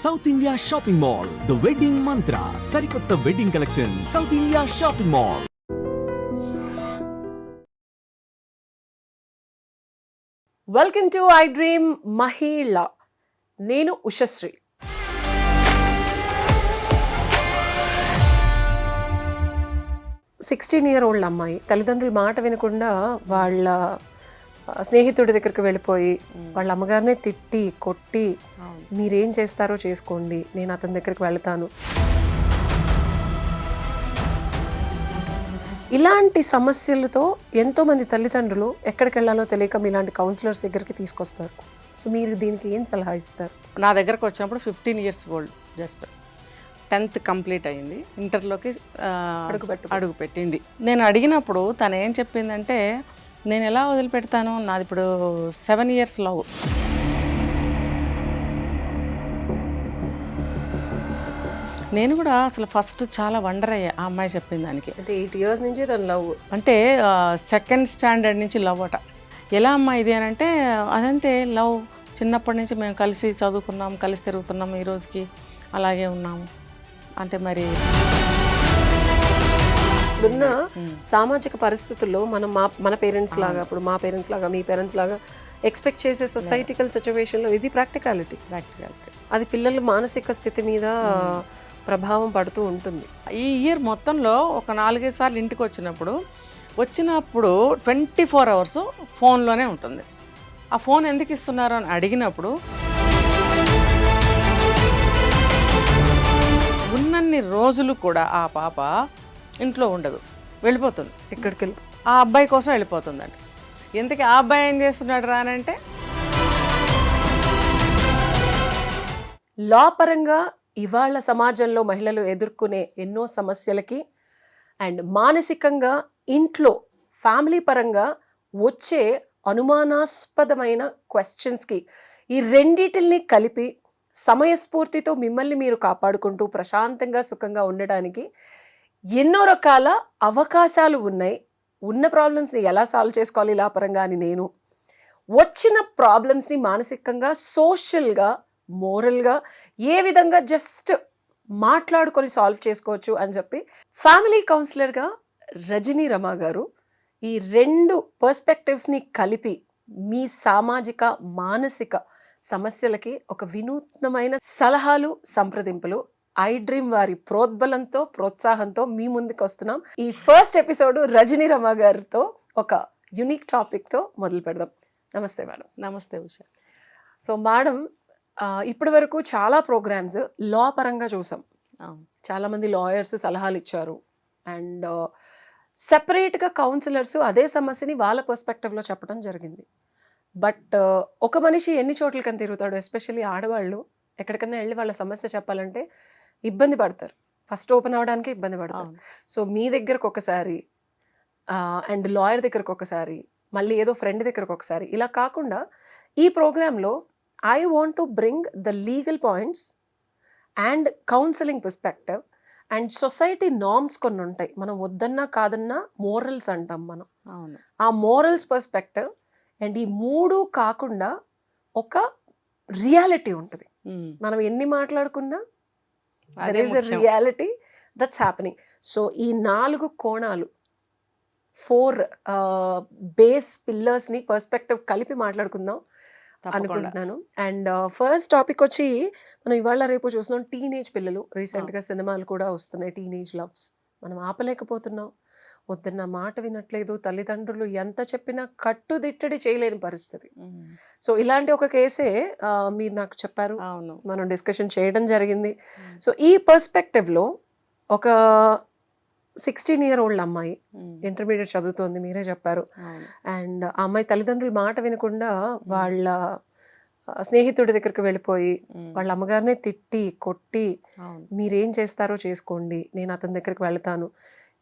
South India shopping mall the wedding Mantra సరికొత్త wedding collection South India shopping mall welcome to I dream Mahila నేను Ushasri sixteen year old అమ్మాయి. తల్లిదండ్రుల మాట వినకుండా వాళ్ళ స్నేహితుడి దగ్గరికి వెళ్ళిపోయి వాళ్ళ అమ్మగారినే తిట్టి కొట్టి మీరేం చేస్తారో చేసుకోండి నేను అతని దగ్గరికి వెళ్తాను. ఇలాంటి సమస్యలతో ఎంతోమంది తల్లిదండ్రులు ఎక్కడికి వెళ్ళాలో తెలియక మీలాంటి కౌన్సిలర్స్ దగ్గరికి తీసుకొస్తారు. సో మీరు దీనికి ఏం సలహా ఇస్తారు? నా దగ్గరకు వచ్చినప్పుడు fifteen years old just. Tenth complete అయింది. ఇంటర్లోకి అడుగుపెట్టు- అడుగు పెట్టింది. నేను అడిగినప్పుడు తను ఏం చెప్పిందంటే నేను ఎలా వదిలిపెడతాను? నాది ఇప్పుడు సెవెన్ ఇయర్స్ లవ్ నేను కూడా అసలు ఫస్ట్ చాలా వండర్ అయ్యా ఆ అమ్మాయి చెప్పిన దానికి. అంటే ఎయిట్ ఇయర్స్ నుంచి తన లవ్ అంటే సెకండ్ స్టాండర్డ్ నుంచి లవ్ అట. ఎలా అమ్మా ఇది అని అంటే అదంతే లవ్ చిన్నప్పటి నుంచి మేము కలిసి చదువుకున్నాం కలిసి తిరుగుతున్నాం ఈ రోజుకి. అలాగే ఉన్నాము. అంటే మరి ఇప్పుడున్న సామాజిక పరిస్థితుల్లో మనం మా మన పేరెంట్స్ లాగా ఇప్పుడు మా పేరెంట్స్ లాగా మీ పేరెంట్స్ లాగా ఎక్స్పెక్ట్ చేసే సొసైటికల్ సిచ్యువేషన్లో ఇది ప్రాక్టికాలిటీ practicality. అది పిల్లల మానసిక స్థితి మీద ప్రభావం పడుతూ ఉంటుంది. ఈ ఇయర్ మొత్తంలో ఒక నాలుగైదు సార్లు ఇంటికి వచ్చినప్పుడు వచ్చినప్పుడు ట్వంటీ ఫోర్ అవర్స్ ఫోన్లోనే ఉంటుంది. ఆ ఫోన్ ఎందుకు ఇస్తున్నారు అని అడిగినప్పుడు ఉన్నన్ని రోజులు కూడా ఆ పాప ఇంట్లో ఉండదు. వెళ్ళిపోతుంది. ఎక్కడికి వెళ్ళి ఆ అబ్బాయి కోసం వెళ్ళిపోతుందండి. ఎందుకు ఆ అబ్బాయి ఏం చేస్తున్నాడు రానంటే లా పరంగా ఇవాళ సమాజంలో మహిళలు ఎదుర్కొనే ఎన్నో సమస్యలకి అండ్ మానసికంగా ఇంట్లో ఫ్యామిలీ పరంగా వచ్చే అనుమానాస్పదమైన క్వశ్చన్స్కి ఈ రెండిటిల్ని కలిపి సమయస్ఫూర్తితో మిమ్మల్ని మీరు కాపాడుకుంటూ ప్రశాంతంగా సుఖంగా ఉండడానికి ఎన్నో రకాల అవకాశాలు ఉన్నాయి. ఉన్న ప్రాబ్లమ్స్ని ఎలా సాల్వ్ చేసుకోవాలి ఇలా పరంగా అని నేను. వచ్చిన ప్రాబ్లమ్స్ని మానసికంగా సోషల్గా మోరల్గా ఏ విధంగా జస్ట్ మాట్లాడుకొని సాల్వ్ చేసుకోవచ్చు అని చెప్పి ఫ్యామిలీ కౌన్సిలర్గా రజనీ రమా గారు ఈ రెండు పర్స్పెక్టివ్స్ని కలిపి మీ సామాజిక మానసిక సమస్యలకి ఒక వినూత్నమైన సలహాలు సంప్రదింపులు ఐ డ్రీమ్ వారి ప్రోద్బలంతో ప్రోత్సాహంతో మీ ముందుకు వస్తున్నాం. ఈ ఫస్ట్ ఎపిసోడ్ రజనీ రమా గారితో ఒక యునిక్ టాపిక్తో మొదలు పెడదాం. నమస్తే మేడం. నమస్తే ఉష. సో మేడం ఇప్పటి వరకు చాలా ప్రోగ్రామ్స్ లా పరంగా చూసాం. చాలామంది లాయర్స్ సలహాలు ఇచ్చారు. అండ్ సెపరేట్గా కౌన్సిలర్స్ అదే సమస్యని వాళ్ళ పర్స్పెక్టివ్లో చెప్పడం జరిగింది. బట్ ఒక మనిషి ఎన్ని చోట్లకని తిరుగుతాడు ఎస్పెషల్లీ ఆడవాళ్ళు? ఎక్కడికైనా వెళ్ళి వాళ్ళ సమస్య చెప్పాలంటే ఇబ్బంది పడతారు. ఫస్ట్ ఓపెన్ అవ్వడానికి ఇబ్బంది పడతారు. సో మీ దగ్గరకు ఒకసారి అండ్ లాయర్ దగ్గరకు ఒకసారి మళ్ళీ ఏదో ఫ్రెండ్ దగ్గరకు ఒకసారి ఇలా కాకుండా ఈ ప్రోగ్రాంలో I want to bring the legal points and counselling perspective and society norms కొన్ని ఉంటాయి. మనం వద్దన్నా కాదన్నా మోరల్స్ అంటాం మనం. ఆ మోరల్స్ పర్స్పెక్టివ్ అండ్ ఈ మూడు కాకుండా ఒక రియాలిటీ ఉంటుంది. మనం ఎన్ని మాట్లాడుకున్నా there is a. Reality that's happening so ఈ నాలుగు కోణాలు ఫోర్ బేస్ పిల్లర్స్ని పర్స్పెక్టివ్ కలిపి మాట్లాడుకుందాం అనుకుంటున్నాను. అండ్ ఫస్ట్ టాపిక్ వచ్చి మనం ఇవాళ రేపు చూస్తున్నాం టీనేజ్ పిల్లలు. రీసెంట్గా సినిమాలు కూడా వస్తున్నాయి టీనేజ్ లవ్స్ మనం ఆపలేకపోతున్నాం. వద్దన్న మాట వినట్లేదు తల్లిదండ్రులు ఎంత చెప్పినా కట్టుదిట్టడి చేయలేని పరిస్థితి. సో ఇలాంటి ఒక కేసే మీరు నాకు చెప్పారు. అవును. మనం డిస్కషన్ చేయడం జరిగింది. సో ఈ పర్స్పెక్టివ్లో ఒక సిక్స్టీన్ ఇయర్ ఓల్డ్ అమ్మాయి. ఇంటర్మీడియట్ చదువుతోంది మీరే చెప్పారు. అండ్ ఆ అమ్మాయి తల్లిదండ్రుల మాట వినకుండా వాళ్ళ స్నేహితుడి దగ్గరికి వెళ్ళిపోయి. వాళ్ళ అమ్మగారినే తిట్టి కొట్టి మీరేం చేస్తారో చేసుకోండి నేను అతని దగ్గరికి వెళ్తాను.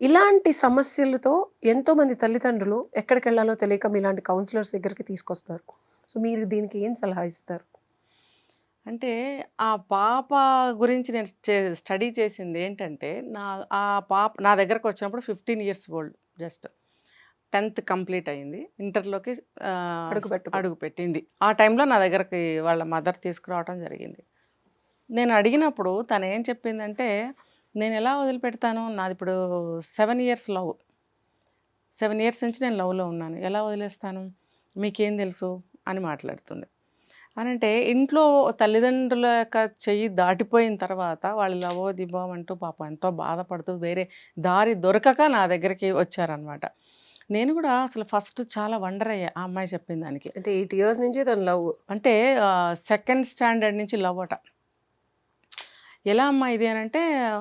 ఇలాంటి సమస్యలతో ఎంతోమంది తల్లిదండ్రులు ఎక్కడికి వెళ్ళాలో తెలియక మీలాంటి కౌన్సిలర్స్ దగ్గరికి తీసుకొస్తారు. సో మీరు దీనికి ఏం సలహా ఇస్తారు? అంటే ఆ పాప గురించి నేను చే- స్టడీ చేసింది ఏంటంటే నా ఆ పాప నా దగ్గరకు వచ్చినప్పుడు fifteen years old just tenth complete అయింది. ఇంటర్లోకి అడుగుపెట్టు- అడుగు పెట్టింది. ఆ టైంలో నా దగ్గరకి వాళ్ళ మదర్ తీసుకురావడం జరిగింది. నేను అడిగినప్పుడు తను ఏం చెప్పిందంటే నేను ఎలా వదిలిపెడతాను? నాది ఇప్పుడు seven years love. Seven years నుంచి నేను లవ్లో ఉన్నాను. ఎలా వదిలేస్తాను? మీకేం తెలుసు? అని మాట్లాడుతుంది. అని అంటే ఇంట్లో తల్లిదండ్రుల యొక్క చెయ్యి దాటిపోయిన తర్వాత వాళ్ళు లవో దిబో అంటూ పాపం ఎంతో బాధపడుతూ వేరే దారి దొరకక నా దగ్గరికి వచ్చారనమాట. నేను కూడా అసలు ఫస్ట్ చాలా వండర్ అయ్యా ఆ అమ్మాయి చెప్పిన దానికి. అంటే ఎయిట్ ఇయర్స్ నుంచి తను లవ్. అంటే సెకండ్ స్టాండర్డ్ నుంచి లవ్ అట. ఎలా అమ్మా ఇది అని అంటే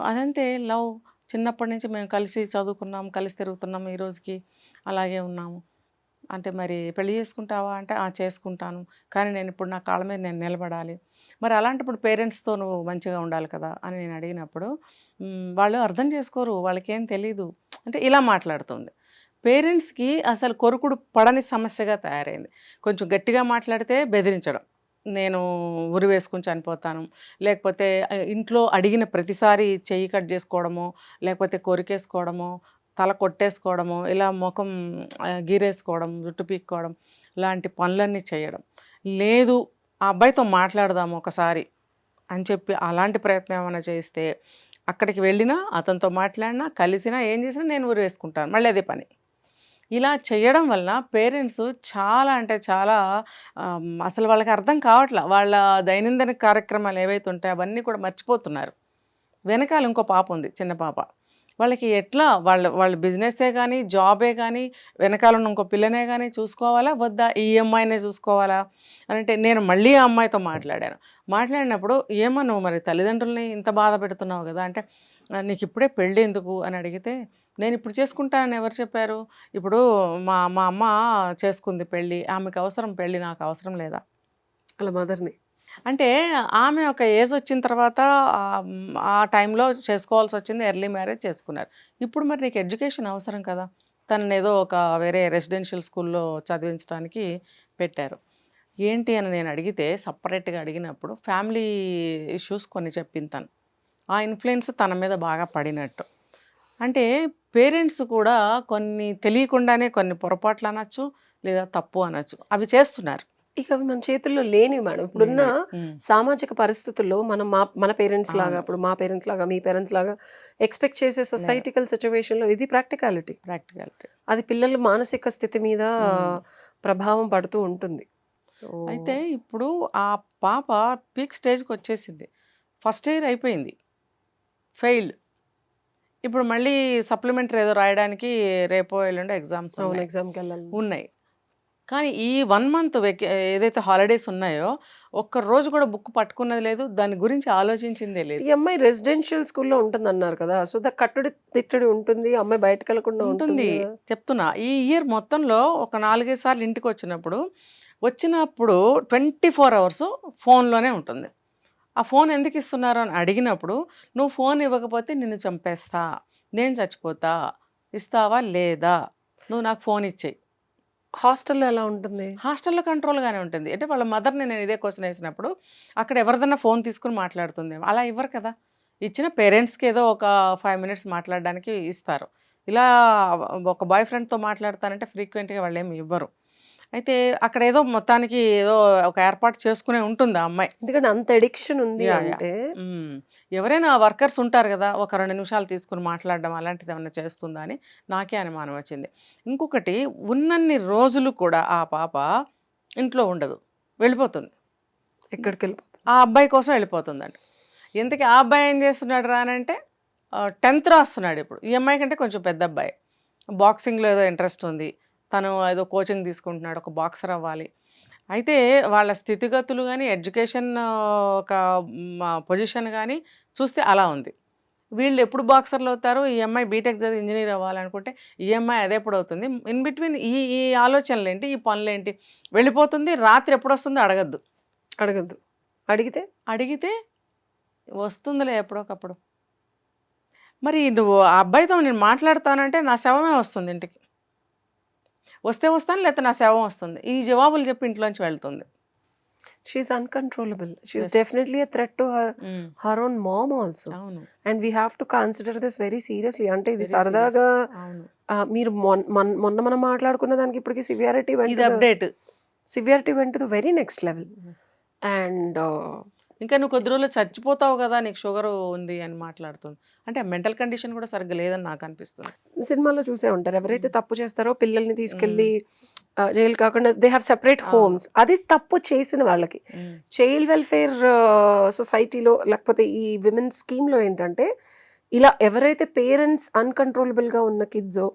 అదంతే లవ్. చిన్నప్పటి నుంచి మేము కలిసి చదువుకున్నాం కలిసి తిరుగుతున్నాం ఈ రోజుకి. అలాగే ఉన్నాము. అంటే మరి పెళ్ళి చేసుకుంటావా అంటే ఆ చేసుకుంటాను. కానీ నేను ఇప్పుడు నా కాళ్ళ మీద నేను నిలబడాలి. మరి అలాంటప్పుడు పేరెంట్స్తో నువ్వు మంచిగా ఉండాలి కదా అని నేను అడిగినప్పుడు వాళ్ళు అర్థం చేసుకోరు. వాళ్ళకేం తెలీదు. అంటే ఇలా మాట్లాడుతుంది. పేరెంట్స్కి అసలు కొరుకుడు పడని సమస్యగా తయారైంది. కొంచెం గట్టిగా మాట్లాడితే బెదిరించడం. నేను ఉరి వేసుకుని చనిపోతాను. లేకపోతే ఇంట్లో అడిగిన ప్రతిసారి చెయ్యి కట్ చేసుకోవడమో లేకపోతే కొరికేసుకోవడమో తల కొట్టేసుకోవడము ఇలా ముఖం గీరేసుకోవడం జుట్టు పీక్కోవడం లాంటి పనులన్నీ చేయడం లేదు ఆ అబ్బాయితో మాట్లాడదాము ఒకసారి అని చెప్పి అలాంటి ప్రయత్నం ఏమైనా చేస్తే అక్కడికి వెళ్ళినా అతనితో మాట్లాడినా కలిసినా ఏం చేసినా నేను ఊరు వేసుకుంటాను. మళ్ళీ అదే పని. ఇలా చేయడం వల్ల పేరెంట్స్ చాలా అంటే చాలా అసలు వాళ్ళకి అర్థం కావట్లే. వాళ్ళ దైనందిన కార్యక్రమాలు ఏవైతే ఉంటాయో అవన్నీ కూడా మర్చిపోతున్నారు. వెనకాల ఇంకో పాప ఉంది చిన్న పాప. వాళ్ళకి ఎట్లా వాళ్ళ వాళ్ళ బిజినెస్సే కానీ జాబే కానీ వెనకాల ఉన్న ఇంకో పిల్లనే కానీ చూసుకోవాలా? వద్దా? ఈ అమ్మాయినే చూసుకోవాలా? అని అంటే నేను మళ్ళీ ఆ అమ్మాయితో మాట్లాడాను. మాట్లాడినప్పుడు ఏమో నువ్వు మరి? తల్లిదండ్రుల్ని ఇంత బాధ పెడుతున్నావు కదా? అంటే నీకు ఇప్పుడే పెళ్ళి ఎందుకు? అని అడిగితే నేను ఇప్పుడు చేసుకుంటానని ఎవరు చెప్పారు? ఇప్పుడు మా మా అమ్మ చేసుకుంది పెళ్ళి ఆమెకు అవసరం పెళ్ళి నాకు అవసరం లేదా? వాళ్ళ మదర్ని. అంటే ఆమె ఒక ఏజ్ వచ్చిన తర్వాత ఆ టైంలో చేసుకోవాల్సి వచ్చింది ఎర్లీ మ్యారేజ్ చేసుకున్నారు. ఇప్పుడు మరి నీకు ఎడ్యుకేషన్ అవసరం కదా? తనని ఏదో ఒక వేరే రెసిడెన్షియల్ స్కూల్లో చదివించడానికి పెట్టారు. ఏంటి అని నేను అడిగితే సపరేట్గా అడిగినప్పుడు ఫ్యామిలీ ఇష్యూస్ కొన్ని చెప్పింది తను. ఆ ఇన్ఫ్లుయెన్స్ తన మీద బాగా పడినట్టు. అంటే పేరెంట్స్ కూడా కొన్ని తెలియకుండానే కొన్ని పొరపాట్లు అనొచ్చు లేదా తప్పు అనొచ్చు. అవి చేస్తున్నారు. ఇక అవి మన చేతుల్లో లేని మేడం. ఇప్పుడున్న. సామాజిక పరిస్థితుల్లో మనం మా మన పేరెంట్స్ లాగా. ఇప్పుడు మా పేరెంట్స్ లాగా మీ పేరెంట్స్ లాగా ఎక్స్పెక్ట్ చేసే సొసైటికల్ సిచ్యువేషన్లో ఇది ప్రాక్టికాలిటీ ప్రాక్టికాలిటీ అది పిల్లల మానసిక స్థితి మీద. ప్రభావం పడుతూ ఉంటుంది. సో అయితే ఇప్పుడు ఆ పాప పీక్ స్టేజ్కి వచ్చేసింది. ఫస్ట్ ఇయర్ అయిపోయింది. ఫెయిల్డ్ ఇప్పుడు మళ్ళీ సప్లిమెంటరీ ఏదో రాయడానికి రేపో ఎల్లుండో ఎగ్జామ్స్ అవును ఎగ్జామ్కి వెళ్ళాలి ఉన్నాయి. కానీ ఈ వన్ మంత్ ఏదైతే హాలిడేస్ ఉన్నాయో ఒక్క రోజు కూడా బుక్ పట్టుకున్నది లేదు దాని గురించి ఆలోచించిందే లేదు. ఈ అమ్మాయి రెసిడెన్షియల్ స్కూల్లో ఉంటుంది అన్నారు కదా సో ద కట్టుడి తిట్టడి ఉంటుంది అమ్మాయి బయటకు వెళ్ళకుండా ఉంటుంది. చెప్తున్నా ఈ ఇయర్ మొత్తంలో ఒక నాలుగైదు సార్లు ఇంటికి వచ్చినప్పుడు వచ్చినప్పుడు ట్వంటీ ఫోర్ అవర్స్ ఫోన్లోనే ఉంటుంది. ఆ ఫోన్ ఎందుకు ఇస్తున్నారు అని అడిగినప్పుడు నువ్వు ఫోన్ ఇవ్వకపోతే నిన్ను చంపేస్తా నేను చచ్చిపోతా ఇస్తావా లేదా? నువ్వు నాకు ఫోన్ ఇచ్చేయి. హాస్టల్లో ఎలా ఉంటుంది? హాస్టల్లో కంట్రోల్గానే ఉంటుంది. అంటే వాళ్ళ మదర్ని నేను ఇదే క్వశ్చన్ వేసినప్పుడు అక్కడ ఎవరిదన్నా ఫోన్ తీసుకుని మాట్లాడుతుంది అలా ఇవ్వరు కదా. ఇచ్చిన పేరెంట్స్కి ఏదో ఒక ఫైవ్ మినిట్స్ మాట్లాడడానికి ఇస్తారు. ఇలా ఒక బాయ్ ఫ్రెండ్తో మాట్లాడతానంటే ఫ్రీక్వెంట్గా వాళ్ళు ఏమి ఇవ్వరు. అయితే అక్కడ ఏదో మొత్తానికి ఏదో ఒక ఏర్పాటు చేసుకునే ఉంటుంది ఆ అమ్మాయి. ఎందుకంటే అంత ఎడిక్షన్ ఉంది. అంటే. ఎవరైనా వర్కర్స్ ఉంటారు కదా ఒక రెండు నిమిషాలు తీసుకుని మాట్లాడడం అలాంటిది ఏమైనా చేస్తుందా అని నాకే అనుమానం వచ్చింది. ఇంకొకటి ఉన్నన్ని రోజులు కూడా ఆ పాప ఇంట్లో ఉండదు వెళ్ళిపోతుంది. ఎక్కడికి వెళ్ళిపోతుంది? ఆ అబ్బాయి కోసం వెళ్ళిపోతుందంట ఎందుకు ఆ అబ్బాయి ఏం చేస్తున్నాడు రా అని అంటే టెన్త్ రాస్తున్నాడు ఇప్పుడు. ఈ అమ్మాయి కంటే కొంచెం పెద్ద అబ్బాయి. బాక్సింగ్లో ఏదో ఇంట్రెస్ట్ ఉంది. తను ఏదో కోచింగ్ తీసుకుంటున్నాడు ఒక బాక్సర్ అవ్వాలి. అయితే వాళ్ళ స్థితిగతులు కానీ ఎడ్యుకేషన్ ఒక పొజిషన్ కానీ చూస్తే అలా ఉంది. వీళ్ళు ఎప్పుడు బాక్సర్లు అవుతారు? ఈ అమ్మాయి బీటెక్ చదివి ఇంజనీర్ అవ్వాలనుకుంటే ఈ అమ్మాయి అదే ఎప్పుడు అవుతుంది? ఇన్ బిట్వీన్ ఈ ఈ ఆలోచనలు ఏంటి? ఈ పనులు ఏంటి? వెళ్ళిపోతుంది రాత్రి ఎప్పుడు వస్తుందో అడగద్దు. అడగద్దు. అడిగితే? అడిగితే వస్తుందిలే ఎప్పుడోకప్పుడు. మరి నువ్వు ఆ అబ్బాయితో నేను మాట్లాడతానంటే నా శవమే వస్తుంది ఇంటికి. వస్తే వస్తాను లేకపోతే నా శవం వస్తుంది. ఈ జవాబులు చెప్పి ఇంట్లోంచి వెళ్తుంది. She's uncontrollable she's. Definitely threat to her own mom also and we have to consider this very seriously అంటే ఇది సరదాగా మీరు మొన్- మొన్- మొన్న మనం మాట్లాడుకున్న దానికి ఇప్పటికి severity update severity went the very next level and ఇంకా నువ్వు కొద్ది రోజులు చచ్చిపోతావు కదా నీకు షుగర్ ఉంది అని మాట్లాడుతుంది. అంటే మెంటల్ కండిషన్ కూడా సరిగ్గా లేదని నాకు అనిపిస్తుంది. సినిమాలో చూసే ఉంటారు. ఎవరైతే తప్పు చేస్తారో పిల్లల్ని తీసుకెళ్ళి ఆ, జైలు కాకుండా దే హ్యావ్ సెపరేట్. హోమ్స్ అది తప్పు చేసిన వాళ్ళకి. చైల్డ్ వెల్ఫేర్ సొసైటీలో లేకపోతే ఈ విమెన్ స్కీమ్లో ఏంటంటే ఇలా ఎవరైతే పేరెంట్స్ అన్కంట్రోలబుల్గా ఉన్న కిడ్జో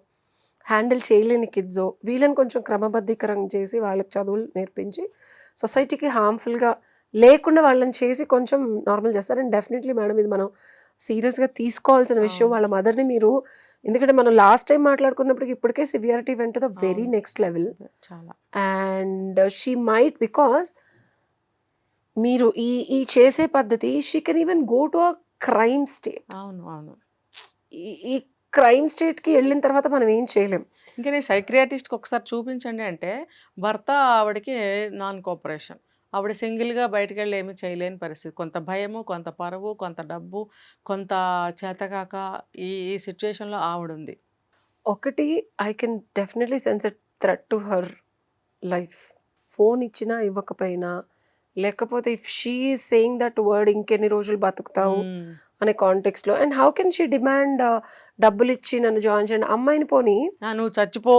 హ్యాండిల్ చేయలేని కిడ్జో వీళ్ళని కొంచెం క్రమబద్ధీకరం చేసి వాళ్ళకి చదువులు నేర్పించి సొసైటీకి హార్మ్ఫుల్గా లేకుండా వాళ్ళని చేసి కొంచెం నార్మల్ చేస్తారు. అండ్ డెఫినెట్లీ మేడం ఇది మనం సీరియస్గా తీసుకోవాల్సిన విషయం. వాళ్ళ మదర్ని మీరు ఎందుకంటే మనం లాస్ట్ టైం మాట్లాడుకున్నప్పటికి ఇప్పటికే severity went the very. Next level చాలా. అండ్ షీ మైట్ బికాస్ మీరు ఈ ఈ చేసే పద్ధతి she can even go to a crime state అవును అవును. ఈ క్రైమ్ స్టేట్కి వెళ్ళిన తర్వాత మనం ఏం చేయలేం. ఇంకా నేను సైక్రియాటిస్ట్కి ఒకసారి చూపించండి అంటే భర్త ఆవిడకి నాన్ కోఆపరేషన్ ఆవిడ సింగిల్గా బయటకు వెళ్ళి ఏమీ చేయలేని పరిస్థితి. కొంత భయము కొంత పరువు కొంత డబ్బు కొంత చేతకాక ఈ ఈ సిచ్యువేషన్లో ఆవిడ ఉంది ఒకటి I can definitely sense a threat to her life. Phone ఇచ్చినా ఇవ్వకపోయినా లేకపోతే if she saying that word ఇంకెన్ని రోజులు బతుకుతావు. అనే కాంటెక్స్లో and how can she demand డబ్బులు ఇచ్చి నన్ను జాయిన్ చేయండి? అమ్మాయిని పోని. నువ్వు చచ్చిపో.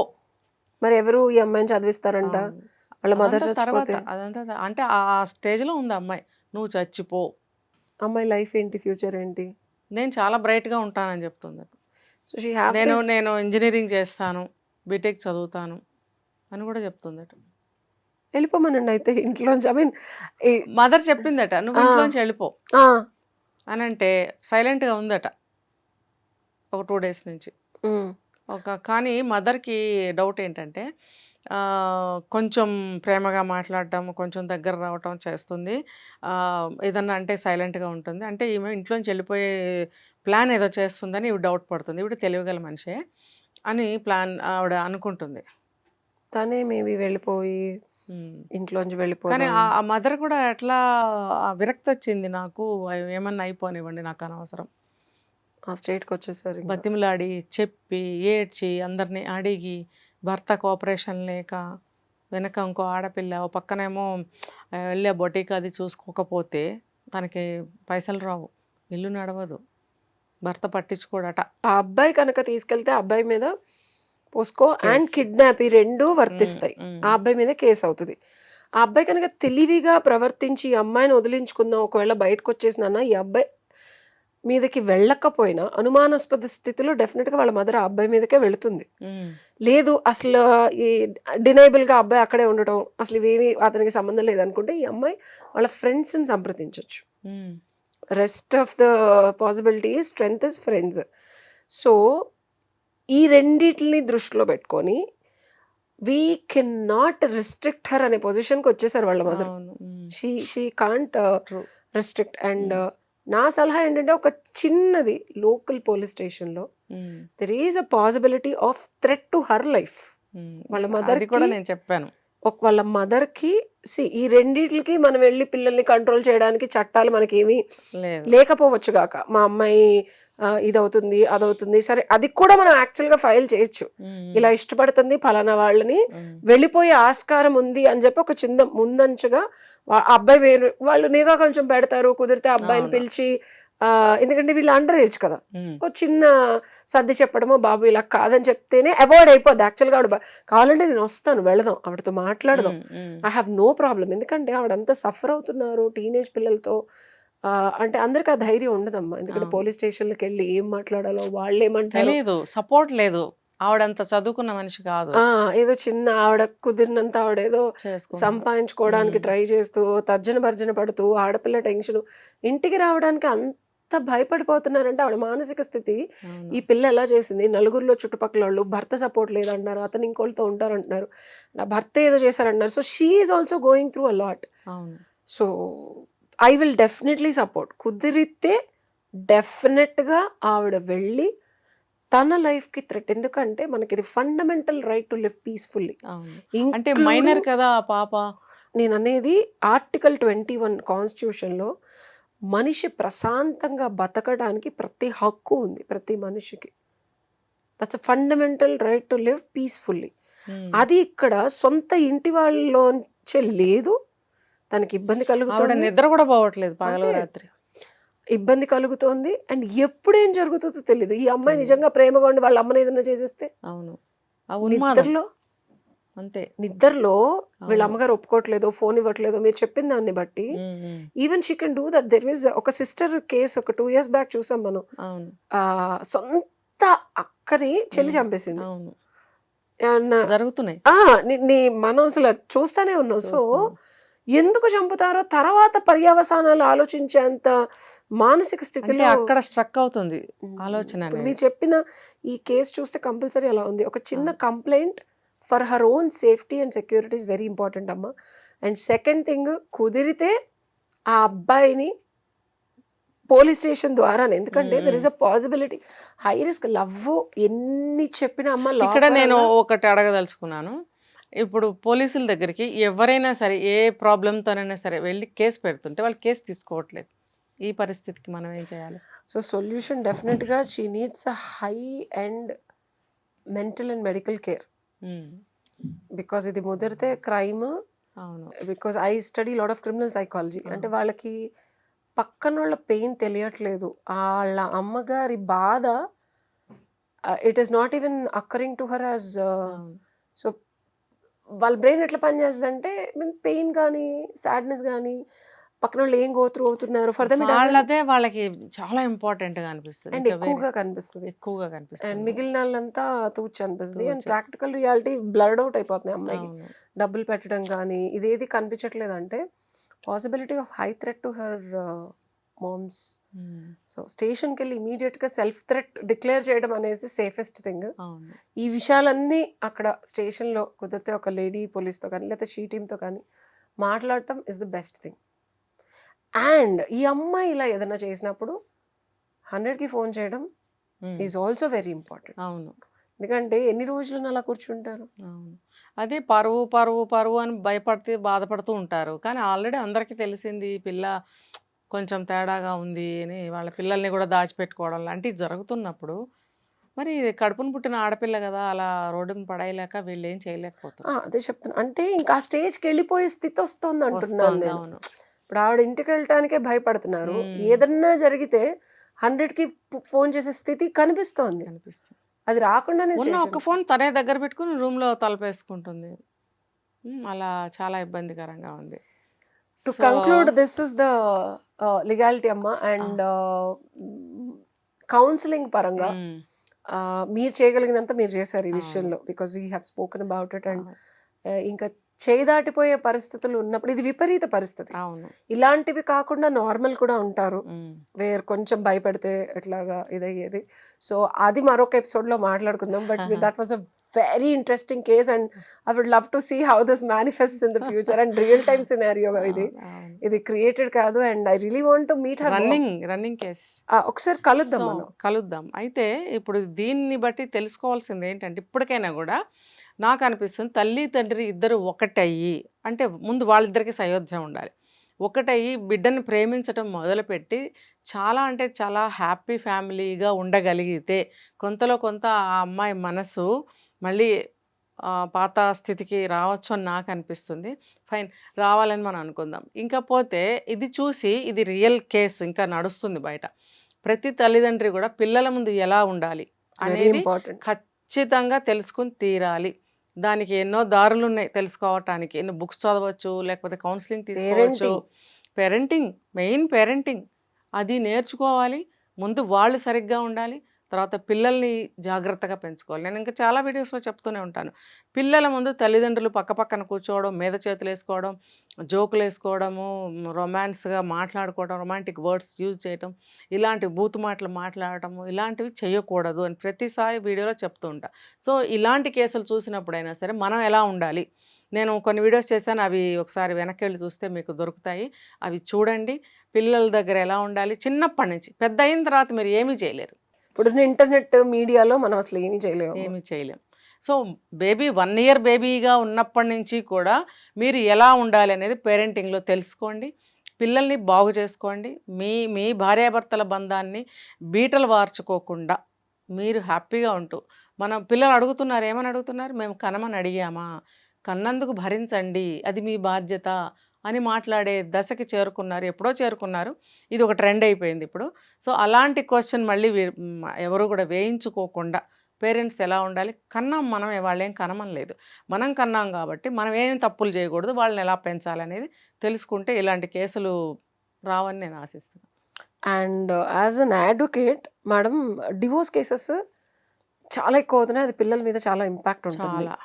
మరి ఎవరు ఈ అమ్మాయిని చదివిస్తారంట. వాళ్ళ మదర్ చచ్చిపోతే అదంతా అంటే ఆ స్టేజ్లో ఉంది అమ్మాయి. నువ్వు చచ్చిపో. అమ్మాయి లైఫ్ ఏంటి? ఫ్యూచర్ ఏంటి? నేను చాలా బ్రైట్గా ఉంటానని చెప్తుంది సో షీ నేను నేను ఇంజనీరింగ్ చేస్తాను బీటెక్ చదువుతాను అని కూడా చెప్తుందట వెళ్ళిపోమనండి అయితే ఇంట్లోంచి. ఐ మీన్ మదర్ చెప్పిందట నువ్వు. ఇంట్లోంచి వెళ్ళిపో. అని అంటే సైలెంట్గా ఉందట. ఒక టూ డేస్ నుంచి. ఒక కానీ మదర్కి డౌట్ ఏంటంటే ఆ, కొంచెం ప్రేమగా మాట్లాడటం కొంచెం దగ్గర రావటం చేస్తుంది. ఏదన్నా అంటే సైలెంట్గా ఉంటుంది. అంటే ఈమె ఇంట్లోంచి వెళ్ళిపోయే ప్లాన్ ఏదో చేస్తుందని ఇవి డౌట్ పడుతుంది. ఇవి తెలియగల మనిషే అని ప్లాన్ ఆవిడ అనుకుంటుంది. తనే మేబీ వెళ్ళిపోయి ఉమ్. ఇంట్లోంచి కానీ వెళ్ళిపోయి ఆ ఆ మదర్ కూడా ఎట్లా విరక్తి వచ్చింది నాకు. అవి ఏమన్నా అయిపోనివ్వండి నాకు అనవసరం. ఆ స్టేట్కి వచ్చేసరి ఇంకా. బతిమలాడి చెప్పి ఏడ్చి అందరినీ అడిగి భర్త కోఆపరేషన్ లేక వెనక ఇంకో ఆడపిల్ల ఓ పక్కనేమో వెళ్ళే బొటీక్ అది చూసుకోకపోతే తనకి పైసలు రావు. ఇల్లు నడవదు. భర్త పట్టించుకోడట. ఆ అబ్బాయి కనుక తీసుకెళ్తే అబ్బాయి మీద పోస్కో అండ్. కిడ్నాప్ ఈ రెండు వర్తిస్తాయి. ఆ అబ్బాయి మీద కేసు అవుతుంది. ఆ అబ్బాయి కనుక తెలివిగా ప్రవర్తించి ఈ అమ్మాయిని వదిలించుకుందాం ఒకవేళ బయటకు వచ్చేసిన ఈ అబ్బాయి మీదకి వెళ్ళకపోయినా అనుమానాస్పద స్థితిలో డెఫినెట్గా వాళ్ళ మదర్ ఆ అబ్బాయి మీదకే వెళుతుంది. లేదు అసలు ఈ డినైబుల్గా అబ్బాయి అక్కడే ఉండడం అసలు ఇవేమి అతనికి సంబంధం లేదనుకుంటే ఈ అమ్మాయి వాళ్ళ ఫ్రెండ్స్ని సంప్రదించవచ్చు rest of the possibility strength is friends. So ఈ రెండిటిని దృష్టిలో పెట్టుకొని we can not restrict her అనే పొజిషన్కి వచ్చేసారు వాళ్ళ mother. She she can't. Restrict and నా సలహా ఏంటంటే ఒక చిన్నది లోకల్ పోలీస్ స్టేషన్లో there is a possibility of threat to her life. వాళ్ళ mother కూడా నేను చెప్పాను. ఒక వాళ్ళ మదర్కి సి ఈ రెండిటికి మనం వెళ్ళి పిల్లల్ని కంట్రోల్ చేయడానికి చట్టాలు మనకి ఏమీ లేదు. లేకపోవచ్చు గాక. మా అమ్మాయి ఇదవుతుంది అదవుతుంది సరే అది కూడా మనం యాక్చువల్గా ఫైల్ చేయొచ్చు. ఇలా ఇష్టపడుతుంది ఫలానా వాళ్ళని వెళ్ళిపోయే ఆస్కారం ఉంది అని చెప్పి ఒక చిన్న ముందంచుగా అబ్బాయి వేరు వాళ్ళు నిఘా కొంచెం పెడతారు కుదిరితే అబ్బాయిని. పిలిచి ఎందుకంటే వీళ్ళు అండర్ ఏజ్ కదా. ఒక చిన్న సర్ది చెప్పడమో బాబు ఇలా కాదని చెప్తేనే అవాయిడ్ అయిపోద్ది యాక్చువల్గా ఆవిడ కావాలంటే నేను వస్తాను వెళదాం ఆవిడతో మాట్లాడదాం. ఐ హ్యావ్ నో ప్రాబ్లం ఎందుకంటే ఆవిడంతా సఫర్ అవుతున్నారు టీనేజ్ పిల్లలతో. అంటే అందరికి ఆ ధైర్యం ఉండదమ్మా. ఎందుకంటే. పోలీస్ స్టేషన్లకు వెళ్ళి ఏం మాట్లాడాలో వాళ్ళు ఏమంటారు సపోర్ట్ లేదు. ఆవిడంత చదువుకున్న మనిషి కాదు. ఏదో చిన్న ఆవిడ కుదిరినంత ఆవిడ ఏదో. సంపాదించుకోవడానికి. ట్రై చేస్తూ తర్జన భర్జన పడుతూ ఆడపిల్ల టెన్షన్ ఇంటికి రావడానికి అంత భయపడిపోతున్నారంటే ఆవిడ మానసిక స్థితి. ఈ పిల్ల ఎలా చేసింది? నలుగురిలో చుట్టుపక్కల వాళ్ళు భర్త సపోర్ట్ లేదంటున్నారు అతను ఇంకోళ్ళతో ఉంటారంటున్నారు. నా భర్త ఏదో చేశారంటున్నారు. So she is also going through a lot so I will definitely support కుదిరితే డెఫినెట్గా ఆవిడ వెళ్ళి తన లైఫ్కి థ్రెట్. ఎందుకంటే మనకి ఇది fundamental right to live peacefully. అంటే మైనర్ కదా ఆ పాప. నేను అనేది ఆర్టికల్ ట్వంటీ వన్ కాన్స్టిట్యూషన్లో మనిషి ప్రశాంతంగా బతకడానికి ప్రతి హక్కు ఉంది ప్రతి మనిషికి. That's fundamental right to live peacefully అది ఇక్కడ సొంత ఇంటి వాళ్ళలోంచే లేదు తనకి ఇబ్బంది కలుగుతుంది. నిద్ర కూడా పోవట్లేదు పగలు. రాత్రి. ఇబ్బంది కలుగుతోంది. అండ్ ఎప్పుడేం జరుగుతుందో తెలియదు ఈ అమ్మాయి. నిజంగా ప్రేమగా ఉండి వాళ్ళ అమ్మని ఏదైనా చేసేస్తే అవును. నిద్రలో అంతే. నిద్రలో వీళ్ళ. అమ్మగారు ఒప్పుకోవట్లేదు ఫోన్ ఇవ్వట్లేదు మీరు చెప్పిన దాన్ని బట్టి even she can do that. There is ఒక సిస్టర్ కేసు ఒక టూ ఇయర్స్ బ్యాక్ చూసాం మనం. సొంత అక్కని చెల్లి. చంపేసింది. జరుగుతున్నాయి. మనం అసలు చూస్తానే ఉన్నాం. సో. ఎందుకు చంపుతారో తర్వాత పర్యవసానాలు ఆలోచించేంత మానసిక స్థితిలో అక్కడ స్ట్రక్ అవుతుంది ఆలోచన. మీరు చెప్పిన ఈ కేసు చూస్తే కంపల్సరీ అలా ఉంది. ఒక చిన్న complaint for her own safety and security is very important అమ్మ. అండ్ సెకండ్ థింగ్ కుదిరితే ఆ అబ్బాయిని పోలీస్ స్టేషన్ ద్వారానే ఎందుకంటే. There is a possibility high risk love ఎన్ని చెప్పిన అమ్మ ఇక్కడ నేను ఒకటి అడగదలుచుకున్నాను. ఇప్పుడు పోలీసుల దగ్గరికి ఎవరైనా సరే ఏ ప్రాబ్లంతోనైనా సరే వెళ్ళి కేసు పెడుతుంటే వాళ్ళు కేసు తీసుకోవట్లేదు. ఈ పరిస్థితికి మనం ఏం చేయాలి? సో సొల్యూషన్ డెఫినెట్గా she needs a high and mental and medical care. Because ఇది ముదిరితే క్రైమ్. అవును. Because I study lot of criminal psychology. అంటే వాళ్ళకి పక్కన వాళ్ళ పెయిన్ తెలియట్లేదు. వాళ్ళ అమ్మగారి బాధ it is not even occurring to her as. So వాళ్ళ బ్రెయిన్ ఎట్లా పనిచేస్తుందంటే మీన్ పెయిన్ కానీ సాడ్నెస్ కానీ పక్కన వాళ్ళు ఏం గోత్రు అవుతున్నారు ఫర్ దమ్ వాళ్ళదే వాళ్ళకి చాలా ఇంపార్టెంట్గా అనిపిస్తుంది అండ్ ఎక్కువగా కనిపిస్తుంది. ఎక్కువగా అండ్ కనిపిస్తుంది మిగిలిన వాళ్ళంతా తూచి అనిపిస్తుంది. And. Practical reality blurred out అయిపోతుంది అమ్మాయికి. డబ్బులు పెట్టడం కానీ ఇదేది కనిపించట్లేదు అంటే possibility of high threat to her moms so స్టేషన్కి వెళ్ళి ఇమీడియట్గా సెల్ఫ్ థ్రెట్ డిక్లేర్ చేయడం అనేది సేఫెస్ట్ థింగ్ ఈ విషయాలన్నీ అక్కడ స్టేషన్లో కుదిరితే ఒక లేడీ పోలీస్తో కానీ లేకపోతే షీ టీమ్తో కానీ మాట్లాడటం is the best thing and ఈ అమ్మాయి ఇలా ఏదైనా చేసినప్పుడు హండ్రెడ్కి ఫోన్ చేయడం ఈజ్ ఆల్సో వెరీ ఇంపార్టెంట్ అవును. ఎందుకంటే ఎన్ని రోజులను అలా కూర్చుంటారు. అవును. అదే పరువు పరువు పరువు అని భయపడితే బాధపడుతూ ఉంటారు. కానీ ఆల్రెడీ అందరికీ తెలిసింది పిల్ల కొంచెం తేడాగా ఉంది అని వాళ్ళ పిల్లల్ని కూడా దాచిపెట్టుకోవడం లాంటివి జరుగుతున్నప్పుడు మరి కడుపును పుట్టిన ఆడపిల్ల కదా అలా రోడ్డును పడేయలేక వీళ్ళు ఏం చేయలేకపోతారు? ఆ, అదే చెప్తున్నా. అంటే ఇంకా ఆ స్టేజ్కి వెళ్ళిపోయే స్థితి వస్తుంది అంటున్నాను నేను. అవును. ఇప్పుడు ఆవిడ ఇంటికి వెళ్ళటానికే భయపడుతున్నారు. ఏదన్నా జరిగితే హండ్రెడ్కి ఫోన్ చేసే స్థితి కనిపిస్తోంది. అనిపిస్తుంది అది రాకుండానే. ఒక ఫోన్ తనే దగ్గర పెట్టుకుని రూమ్లో తలపేసుకుంటుంది అలా చాలా ఇబ్బందికరంగా ఉంది. To conclude this is the legality అమ్మ అండ్ కౌన్సిలింగ్ పరంగా మీరు చేయగలిగినంత మీరు చేశారు ఈ అవును. విషయంలో because we have spoken about it and ఇంకా చేయి దాటిపోయే పరిస్థితులు ఉన్నప్పుడు ఇది విపరీత పరిస్థితి. ఇలాంటివి కాకుండా నార్మల్ కూడా ఉంటారు. ఉమ్, వేర్ కొంచెం భయపెడితే ఎట్లాగా ఇదయ్యేది. సో అది మరొక ఎపిసోడ్లో మాట్లాడుకుందాం but that was a very interesting case and I would love to see how this manifest in the future and real time scenario ఇది. ఇది క్రియేటెడ్ కాదు and I really want to meet her running running case ఒకసారి కలుద్దాం మనం. కలుద్దాం. అయితే ఇప్పుడు దీన్ని బట్టి తెలుసుకోవాల్సింది ఏంటంటే ఇప్పటికైనా కూడా నాకు అనిపిస్తుంది తల్లి తండ్రి ఇద్దరు ఒకటయ్యి. అంటే ముందు వాళ్ళిద్దరికి సయోధ్య ఉండాలి. ఒకటయ్యి బిడ్డని ప్రేమించడం మొదలుపెట్టి చాలా అంటే చాలా హ్యాపీ ఫ్యామిలీగా ఉండగలిగితే కొంతలో కొంత ఆ అమ్మాయి మనసు మళ్ళీ పాత స్థితికి రావచ్చు అని నాకు అనిపిస్తుంది. ఫైన్ రావాలని మనం అనుకుందాం. ఇంకా పోతే ఇది చూసి ఇది రియల్ కేసు ఇంకా నడుస్తుంది బయట. ప్రతి తల్లిదండ్రి కూడా పిల్లల ముందు ఎలా ఉండాలి అనేది ఖచ్చితంగా తెలుసుకుని తీరాలి. దానికి ఎన్నో దారులు ఉన్నాయి తెలుసుకోవటానికి. ఎన్నో బుక్స్ చదవచ్చు లేకపోతే కౌన్సిలింగ్ తీసుకోవచ్చు. Parenting main parenting. అది నేర్చుకోవాలి. ముందు వాళ్ళు సరిగ్గా ఉండాలి. తర్వాత పిల్లల్ని జాగ్రత్తగా పెంచుకోవాలి. నేను ఇంకా చాలా వీడియోస్లో చెప్తూనే ఉంటాను. పిల్లల ముందు తల్లిదండ్రులు పక్కపక్కన కూర్చోవడం మీద చేతులు వేసుకోవడం జోకులు వేసుకోవడము రొమాన్స్గా మాట్లాడుకోవడం రొమాంటిక్ వర్డ్స్ యూజ్ చేయడం ఇలాంటి బూత్ మాటలు మాట్లాడటము ఇలాంటివి చేయకూడదు అని ప్రతిసారి వీడియోలో చెప్తూ ఉంటా. సో ఇలాంటి కేసులు చూసినప్పుడైనా సరే మనం ఎలా ఉండాలి? నేను కొన్ని వీడియోస్ చేశాను. అవి ఒకసారి వెనక్కి వెళ్ళి చూస్తే మీకు దొరుకుతాయి. అవి చూడండి. పిల్లల దగ్గర ఎలా ఉండాలి? చిన్నప్పటి నుంచి పెద్ద అయిన తర్వాత మీరు ఏమీ చేయలేరు. ఇప్పుడు ఇంటర్నెట్ మీడియాలో మనం అసలు ఏమీ చేయలేము. ఏమీ చేయలేం. సో బేబీ వన్ ఇయర్ బేబీగా ఉన్నప్పటి నుంచి కూడా మీరు ఎలా ఉండాలి అనేది పేరెంటింగ్లో తెలుసుకోండి. పిల్లల్ని బాగు చేసుకోండి. మీ మీ భార్యాభర్తల బంధాన్ని బీటలు వార్చుకోకుండా మీరు హ్యాపీగా ఉంటూ మనం పిల్లలు అడుగుతున్నారు ఏమని అడుగుతున్నారు? మేము కనమని అడిగామా? కన్నందుకు భరించండి. అది మీ బాధ్యత. అని మాట్లాడే దశకి చేరుకున్నారు ఎప్పుడో చేరుకున్నారు. ఇది ఒక ట్రెండ్ అయిపోయింది ఇప్పుడు. సో అలాంటి క్వశ్చన్ మళ్ళీ ఎవరు కూడా వేయించుకోకుండా పేరెంట్స్ ఎలా ఉండాలి? కన్నాం మనం వాళ్ళేం కనమనలేదు మనం కన్నాం కాబట్టి మనం ఏం తప్పులు చేయకూడదు వాళ్ళని ఎలా పెంచాలి అనేది తెలుసుకుంటే ఇలాంటి కేసులు రావని నేను ఆశిస్తున్నాను. And as an advocate madam divorce cases చాలా ఎక్కువ అవుతున్నాయి. అది పిల్లల మీద చాలా ఇంపాక్ట్ ఉంటుంది. చాలా.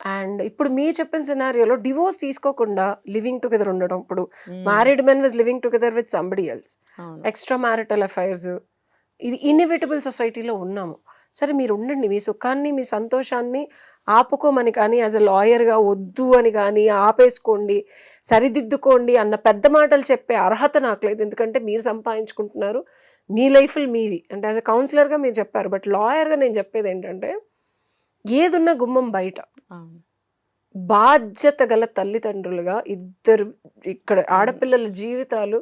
అండ్ ఇప్పుడు మీరు చెప్పిన సినారియోలో డివోర్స్ తీసుకోకుండా లివింగ్ టుగెదర్ ఉండడం. ఇప్పుడు మ్, married men was living together with somebody else. Extra marital affairs ఇది ఇన్ఎవిటబుల్ సొసైటీలో ఉన్నాము. సరే మీరు ఉండండి. మీ సుఖాన్ని మీ సంతోషాన్ని ఆపుకోమని కానీ యాజ్ అ లాయర్గా వద్దు అని కానీ ఆపేసుకోండి సరిదిద్దుకోండి అన్న పెద్ద మాటలు చెప్పే అర్హత నాకు లేదు. ఎందుకంటే మీరు సంపాదించుకుంటున్నారు. మీ లైఫ్లు మీవి. అంటే యాజ్ అ కౌన్సిలర్గా మీరు చెప్పారు. బట్ లాయర్గా నేను చెప్పేది ఏంటంటే ఏదున్న గుమ్మం బయట. బాధ్యత గల తల్లిదండ్రులుగా ఇద్దరు ఇక్కడ ఆడపిల్లల జీవితాలు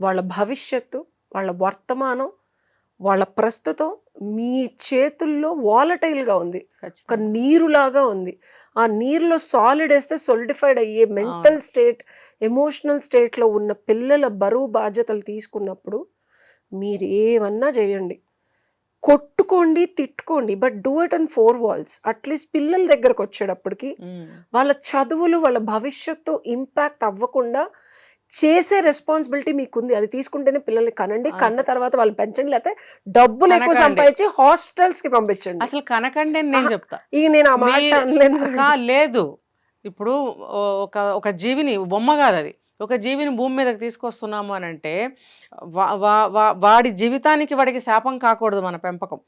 వాళ్ళ భవిష్యత్తు వాళ్ళ వర్తమానం వాళ్ళ ప్రస్తుతం మీ చేతుల్లో వాలటైల్గా ఉంది. ఒక. నీరులాగా ఉంది. ఆ నీరులో సాలిడ్ వేస్తే సొలిడిఫైడ్ అయ్యే మెంటల్ స్టేట్ ఎమోషనల్ స్టేట్లో ఉన్న పిల్లల బరువు బాధ్యతలు తీసుకున్నప్పుడు మీరు ఏమన్నా చేయండి. కొట్టుకోండి తిట్టుకోండి but do it and four walls at least పిల్లల దగ్గరకు వచ్చేటప్పటికి మ్, వాళ్ళ చదువులు వాళ్ళ భవిష్యత్తు ఇంపాక్ట్ అవ్వకుండా చేసే రెస్పాన్సిబిలిటీ మీకుంది. అది తీసుకుంటేనే పిల్లల్ని కనండి. కన్న తర్వాత వాళ్ళని పెంచండి. లేకపోతే డబ్బులు ఎక్కువ. సంపాదించి హాస్టల్స్కి పంపించండి. అసలు కనకండి నేను. చెప్తా. ఇక నేను ఆ మాట లేదు. ఇప్పుడు ఒక ఒక జీవిని బొమ్మ కాదు అది ఒక జీవిని భూమి మీదకి తీసుకొస్తున్నాము అని అంటే వా- వా- వా- వాడి జీవితానికి వాడికి శాపం కాకూడదు మన పెంపకం.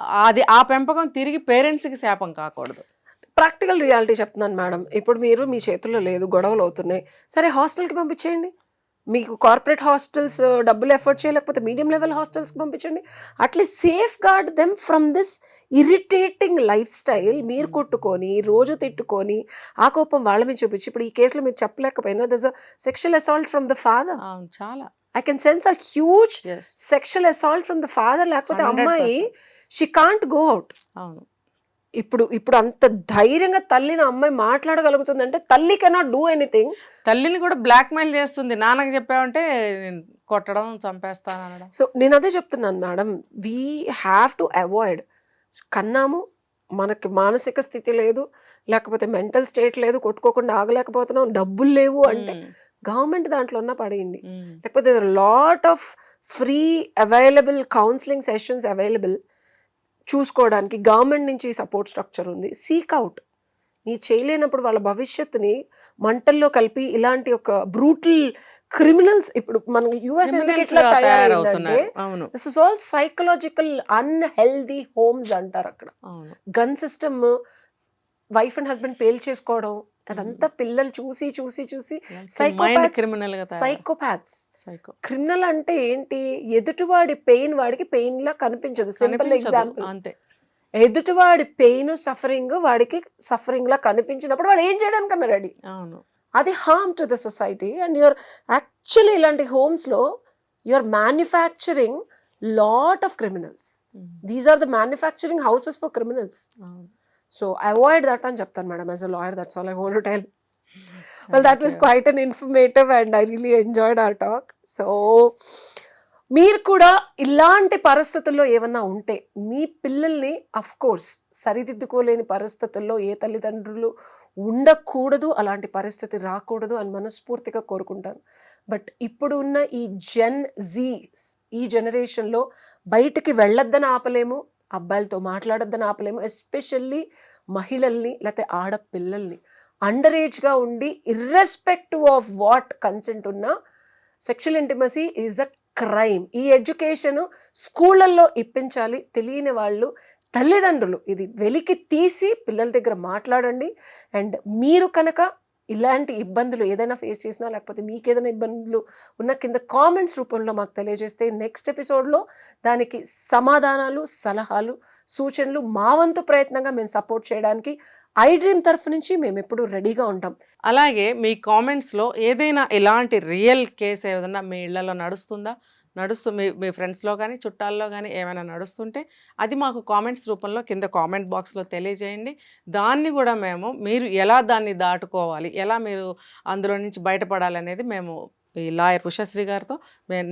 అది ఆ పెంపకం తిరిగి పేరెంట్స్కి శాపం కాకూడదు. ప్రాక్టికల్ రియాలిటీ చెప్తున్నాను మేడం. ఇప్పుడు మీరు మీ చేతుల్లో లేదు గొడవలు అవుతున్నాయి. సరే హాస్టల్కి పంపించేయండి. మీకు కార్పొరేట్ హాస్టల్స్ డబ్బులు ఎఫర్ట్ చేయలేకపోతే మీడియం లెవెల్ హాస్టల్స్కి పంపించండి. At least safe guard them from this irritating life style మీరు Hmm. కొట్టుకొని రోజు తిట్టుకొని ఆ కోపం వాళ్ళ మీద చూపించి ఇప్పుడు ఈ కేసులో మీరు చెప్పలేకపోయినా this a sexual assault from the father చాలా. I can sense a huge. Sexual assault from the father లేకపోతే 100%. అమ్మాయి షీ కాంట్ గో అవుట్ అవును. ఇప్పుడు ఇప్పుడు అంత ధైర్యంగా తల్లిని అమ్మాయి మాట్లాడగలుగుతుందంటే తల్లి కెనాట్ డూ ఎనీథింగ్ తల్లిని కూడా బ్లాక్ మెయిల్ చేస్తుంది. నాన్నకి చెప్పావంటే నేను కొట్టడం చంపేస్తాను సో నేను అదే చెప్తున్నాను madam we have to avoid కన్నాము మనకి మానసిక స్థితి లేదు లేకపోతే మెంటల్ స్టేట్ లేదు కొట్టుకోకుండా ఆగలేకపోతున్నాం డబ్బులు లేవు అంటే గవర్నమెంట్ దాంట్లో ఉన్న పడేయండి. లేకపోతే lot of free available counselling sessions available చూసుకోవడానికి గవర్నమెంట్ నుంచి సపోర్ట్ స్ట్రక్చర్ ఉంది. సీక్ అవుట్ నీ చేయలేనప్పుడు వాళ్ళ భవిష్యత్తుని మంటల్లో కలిపి ఇలాంటి ఒక బ్రూటల్ క్రిమినల్స్ ఇప్పుడు మన యుఎస్ అవును. This is all psychological unhealthy homes అంటారు అక్కడ. Gun system wife and husband pale చేసుకోవడం అదంతా పిల్లలు చూసి చూసి చూసి తయారు సైకోపాథ్స్ సైకో క్రిమినల్ అంటే ఏంటి? ఎదుటివాడి పెయిన్ వాడికి పెయిన్ లా కనిపించదు. సింపుల్. ఎగ్జాంపుల్ అంతే. ఎదుటివాడి పెయిన్ సఫరింగ్ వాడికి సఫరింగ్ లా కనిపించినప్పుడు వాడు ఏం చేయడానికన్నా రెడీ అవును. అది harm to the society and your actually ఇలాంటి homes లో your manufacturing lot of criminals these are the manufacturing houses for criminals so avoid that అని చెప్తాను madam. As a lawyer that's all I to tell well that was quite an informative and i really enjoyed our talk. So మీరు కూడా ఇలాంటి పరిస్థితుల్లో ఏమన్నా ఉంటే మీ పిల్లల్ని of course సరిదిద్దుకోలేని పరిస్థితుల్లో ఏ తల్లిదండ్రులు ఉండకూడదు అలాంటి పరిస్థితి రాకూడదు అని మనస్ఫూర్తిగా కోరుకుంటాను. బట్ ఇప్పుడు ఉన్న ఈ జెన్ జీ ఈ జనరేషన్లో బయటికి వెళ్ళొద్దని ఆపలేము అబ్బాయిలతో మాట్లాడొద్దని ఆపలేము ఎస్పెషల్లీ మహిళల్ని లేకపోతే ఆడపిల్లల్ని. అండర్ ఏజ్గా ఉండి ఇర్రెస్పెక్టివ్ ఆఫ్ వాట్ కన్సెంట్ ఉన్నా sexual intimacy is a crime ఈ ఎడ్యుకేషన్ స్కూళ్ళల్లో ఇప్పించాలి తెలియని వాళ్ళు తల్లిదండ్రులు. ఇది వెలికి తీసి పిల్లల దగ్గర మాట్లాడండి. అండ్ మీరు కనుక ఇలాంటి ఇబ్బందులు ఏదైనా ఫేస్ చేసినా లేకపోతే మీకు ఏదైనా ఇబ్బందులు ఉన్న కింద కామెంట్స్ రూపంలో మాకు తెలియజేస్తే నెక్స్ట్ ఎపిసోడ్లో దానికి సమాధానాలు సలహాలు సూచనలు మా వంతు ప్రయత్నంగా మేము సపోర్ట్ చేయడానికి ఐ డ్రీమ్ తరఫు నుంచి మేము ఎప్పుడు రెడీగా ఉంటాం. అలాగే మీ కామెంట్స్లో ఏదైనా ఇలాంటి రియల్ కేసు ఏదైనా మీ ఇళ్ళలో నడుస్తుందా? నడుస్తూ మీ మీ ఫ్రెండ్స్లో కానీ చుట్టాల్లో కానీ ఏమైనా నడుస్తుంటే అది మాకు కామెంట్స్ రూపంలో కింద కామెంట్ బాక్స్లో తెలియజేయండి. దాన్ని కూడా మేము మీరు ఎలా దాన్ని దాటుకోవాలి ఎలా మీరు అందులో నుంచి బయటపడాలి అనేది మేము ఈ లాయర్ ఉషశ్రీ గారితో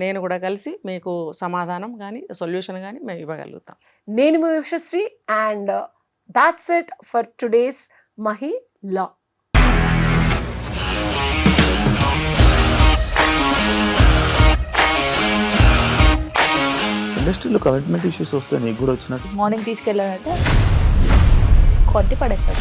నేను కూడా కలిసి మీకు సమాధానం కానీ సొల్యూషన్ కానీ మేము ఇవ్వగలుగుతాం. నేను మీ Yashaswi and that's it for today's Mahila ఇండస్ట్రీలో కమిట్మెంట్ ఇష్యూస్ వస్తే నీకు కూడా వచ్చినట్టు? మార్నింగ్ తీసుకెళ్ళాడంటే కొట్టి పడేశాడు.